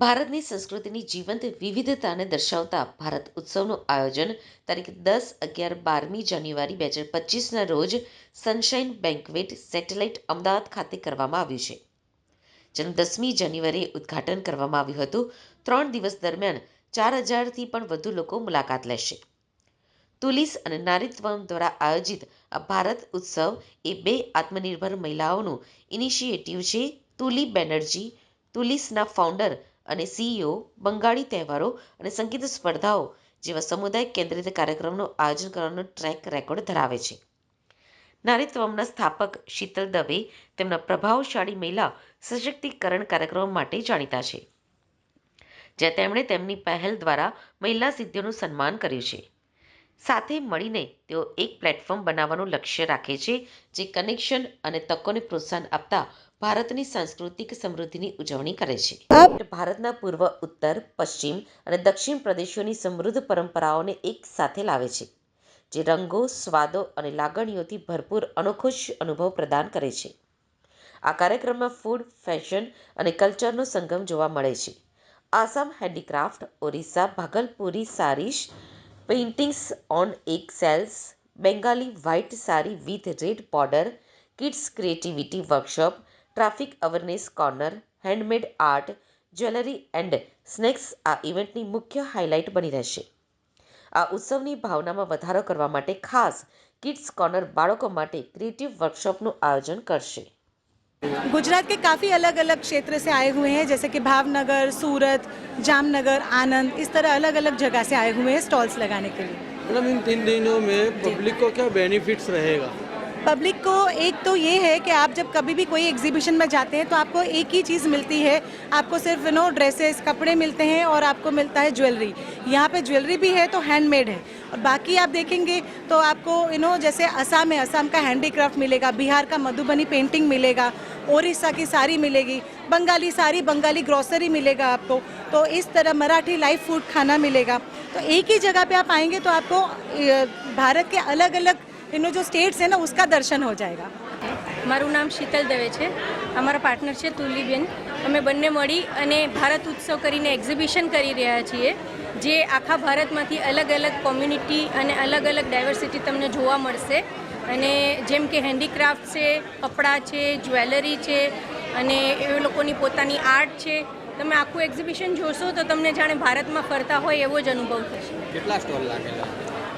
ભારતની સંસ્કૃતિની જીવંત વિવિધતાને દર્શાવતા ભારત ઉત્સવનું આયોજન તારીખ દસ અગિયાર બારમી જાન્યુઆરી બે હજાર પચીસના રોજ સનશાઇન બેન્કવેટ સેટેલાઇટ અમદાવાદ ખાતે કરવામાં આવ્યું છે. જેનું દસમી જાન્યુઆરીએ ઉદ્ઘાટન કરવામાં આવ્યું હતું. ત્રણ દિવસ દરમિયાન ચાર હજારથી પણ વધુ લોકો મુલાકાત લેશે. તુલિસ અને નારીત્વમ દ્વારા આયોજિત આ ભારત ઉત્સવ એ બે આત્મનિર્ભર મહિલાઓનું ઇનિશિયેટિવ છે. તુલી બેનર્જી, તુલિસના ફાઉન્ડર અને સીઈઓ બંગાળી તહેવારો અને સંગીત સ્પર્ધાઓ જેવા સમુદાય કેન્દ્રિત કાર્યક્રમનું આયોજન કરવાનો ટ્રેક રેકોર્ડ ધરાવે છે. નારીત્વમના સ્થાપક શીતલ દવે તેમના પ્રભાવશાળી મહિલા સશક્તિકરણ કાર્યક્રમો માટે જાણીતા છે, જ્યાં તેમણે તેમની પહેલ દ્વારા મહિલા સિદ્ધિઓનું સન્માન કર્યું છે. સાથે મળીને તેઓ એક પ્લેટફોર્મ બનાવવાનું લક્ષ્ય રાખે છે, જે કનેક્શન અને તકોને પ્રોત્સાહન આપતા ભારતની સાંસ્કૃતિક સમૃદ્ધિની ઉજવણી કરે છે. ભારતના પૂર્વ, ઉત્તર, પશ્ચિમ અને દક્ષિણ પ્રદેશોની સમૃદ્ધ પરંપરાઓને એક સાથે લાવે છે, જે રંગો, સ્વાદો અને લાગણીઓથી ભરપૂર અનોખો અનુભવ પ્રદાન કરે છે. આ કાર્યક્રમમાં ફૂડ ફેશન અને કલ્ચરનો સંગમ જોવા મળે છે. Assam handicraft Orissa, Bhagalpuri saris paintings on એક sales Bengali white sari with red border kids creativity workshop traffic awareness corner handmade art jewellery and snacks આ ઇવેન્ટની મુખ્ય હાઇલાઇટ બની રહેશે. આ ઉત્સવની ભાવનામાં વધારો કરવા માટે ખાસ કિડ્સ કોર્નર બાળકો માટે ક્રિએટિવ વર્કશોપનું આયોજન કરશે. गुजरात के काफ़ी अलग अलग क्षेत्र से आए हुए हैं जैसे कि भावनगर सूरत जामनगर आनंद इस तरह अलग अलग जगह से आए हुए हैं स्टॉल्स लगाने के लिए। मतलब इन तीन दिनों में पब्लिक को क्या बेनिफिट्स रहेगा? पब्लिक को एक तो ये है कि आप जब कभी भी कोई एग्जीबिशन में जाते हैं तो आपको एक ही चीज़ मिलती है। आपको सिर्फ़ नो ड्रेसेस कपड़े मिलते हैं और आपको मिलता है ज्वेलरी यहाँ पे ज्वेलरी भी है तो हैंडमेड है। और बाकी आप देखेंगे तो आपको यू नो जैसे असम है, असम का हैंडीक्राफ्ट मिलेगा, बिहार का मधुबनी पेंटिंग मिलेगा ओडिशा की साड़ी मिलेगी, बंगाली साड़ी, बंगाली ग्रॉसरी मिलेगा आपको। तो इस तरह मराठी लाइव फ़ूड खाना मिलेगा। तो एक ही जगह पे आप आएँगे तो आपको भारत के अलग अलग यू नो जो स्टेट्स हैं ना उसका दर्शन हो जाएगा મારું નામ શીતલ દવે છે અમારા પાર્ટનર છે તુલીબેન અમે બંને મળી અને ભારત ઉત્સવ કરીને એક્ઝિબિશન કરી રહ્યા છીએ જે આખા ભારતમાંથી અલગ અલગ કોમ્યુનિટી અને અલગ અલગ ડાયવર્સિટી તમને જોવા મળશે અને જેમ કે હેન્ડીક્રાફ્ટ છે કપડાં છે જ્વેલરી છે અને એ લોકોની પોતાની આર્ટ છે તમે આખું એક્ઝિબિશન જોશો તો તમને જાણે ભારતમાં ફરતા હોય એવો જ અનુભવ થશે કેટલા સ્ટોલ લાગેલા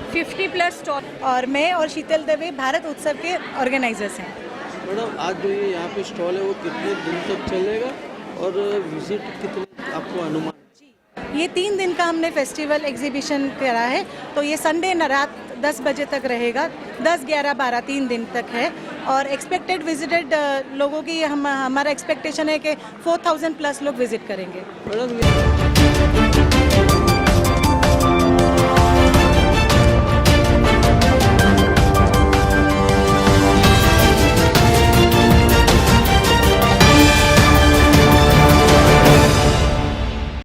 ફિફ્ટી પ્લસ સ્ટોલ और मैं और शीतल दवे भारत उत्सव के ऑर्गेनाइजर्स हैं मैडम आज जो ये यहाँ पे स्टॉल है वो कितने दिन तक चलेगा और विजिट कितने आपको अनुमान ये तीन दिन का हमने फेस्टिवल एग्जीबिशन करा है तो ये संडे न रात 10 बजे तक रहेगा 10 11 12 तीन दिन तक है और एक्सपेक्टेड विजिटेड लोगों की हम हमारा एक्सपेक्टेशन है कि 4000 प्लस लोग विजिट करेंगे मैडम ये